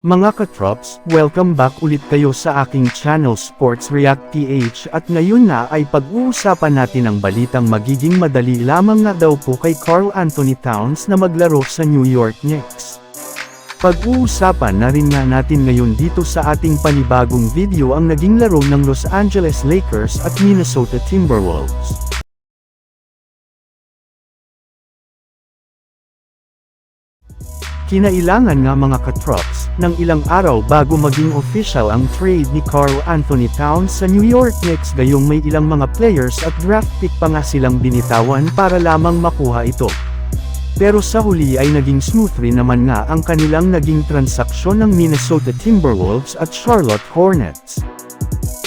Mga katrops, welcome back ulit kayo sa aking channel Sports React PH at ngayon na ay pag-uusapan natin ang balitang magiging madali lamang nga daw po kay Carl Anthony Towns na maglaro sa New York Knicks. Pag-uusapan na rin nga natin ngayon dito sa ating panibagong video ang naging laro ng Los Angeles Lakers at Minnesota Timberwolves. Kinailangan nga mga katrops, ng ilang araw bago maging official ang trade ni Carl Anthony Towns sa New York Knicks gayong may ilang mga players at draft pick pa nga silang binitawan para lamang makuha ito. Pero sa huli ay naging smooth rin naman nga ang kanilang naging transaksyon ng Minnesota Timberwolves at Charlotte Hornets.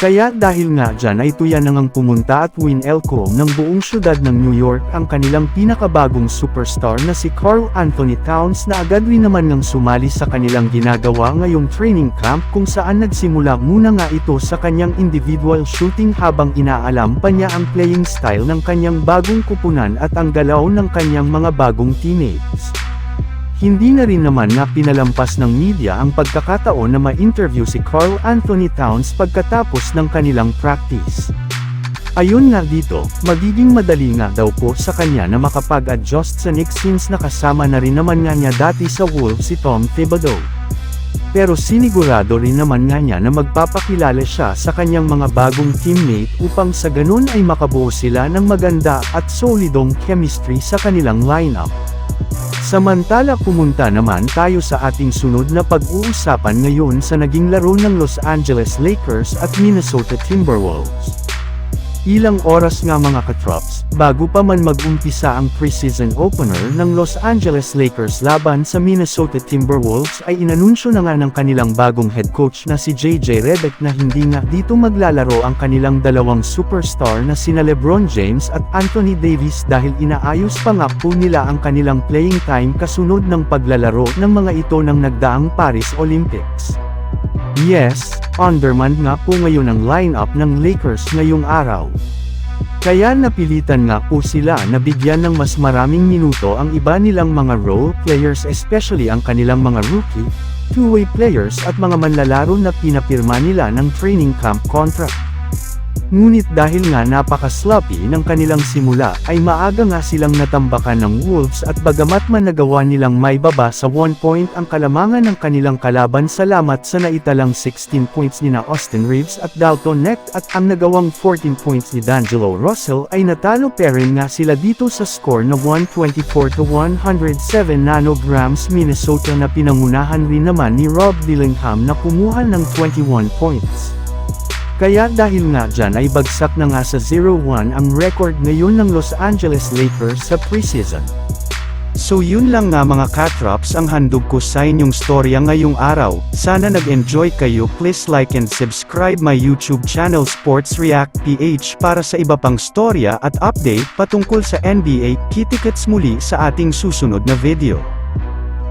Kaya dahil nga dyan ay tuyan na ngang pumunta at win Elko ng buong syudad ng New York ang kanilang pinakabagong superstar na si Carl Anthony Towns na agad rin naman ngang sumali sa kanilang ginagawa ngayong training camp kung saan nagsimula muna nga ito sa kanyang individual shooting habang inaalam pa niya ang playing style ng kanyang bagong kupunan at ang galaw ng kanyang mga bagong teammates. Hindi na rin naman na pinalampas ng media ang pagkakataon na ma-interview si Carl Anthony Towns pagkatapos ng kanilang practice. Ayon nga dito, magiging madali nga daw po sa kanya na makapag-adjust sa Knicks since nakasama na rin naman nga niya dati sa Wolves si Tom Thibodeau. Pero sinigurado rin naman nga niya na magpapakilala siya sa kanyang mga bagong teammate upang sa ganun ay makabuo sila ng maganda at solidong chemistry sa kanilang lineup. Samantala pumunta naman tayo sa ating sunod na pag-uusapan ngayon sa naging laro ng Los Angeles Lakers at Minnesota Timberwolves. Ilang oras nga mga katrops, bago pa man mag-umpisa ang preseason opener ng Los Angeles Lakers laban sa Minnesota Timberwolves ay inanunsyo na nga ng kanilang bagong head coach na si JJ Redick na hindi nga dito maglalaro ang kanilang dalawang superstar na sina Lebron James at Anthony Davis dahil inaayos pa nga po nila ang kanilang playing time kasunod ng paglalaro ng mga ito ng nagdaang Paris Olympics. Yes, undermanned nga po ngayon ang lineup ng Lakers ngayong araw. Kaya napilitan nga po sila na bigyan ng mas maraming minuto ang iba nilang mga role players especially ang kanilang mga rookie, two-way players at mga manlalaro na pinapirma nila ng training camp contract. Ngunit dahil nga napaka-sloppy ng kanilang simula ay maaga nga silang natambakan ng Wolves at bagamat man nagawa nilang may baba sa 1 point ang kalamangan ng kanilang kalaban salamat sa naitalang 16 points ni na Austin Reeves at Dalton Neck at ang nagawang 14 points ni D'Angelo Russell ay natalo pa rin nga sila dito sa score na 124 to 107 nanograms Minnesota na pinangunahan rin naman ni Rob Dillingham na kumuha ng 21 points. Kaya dahil nga dyan ay bagsak na nga sa 0-1 ang record ngayon ng Los Angeles Lakers sa preseason. So yun lang nga mga katrops ang handog ko sa inyong storya ngayong araw, sana nag-enjoy kayo please like and subscribe my YouTube channel Sports React PH para sa iba pang storya at update patungkol sa NBA, kitikets muli sa ating susunod na video.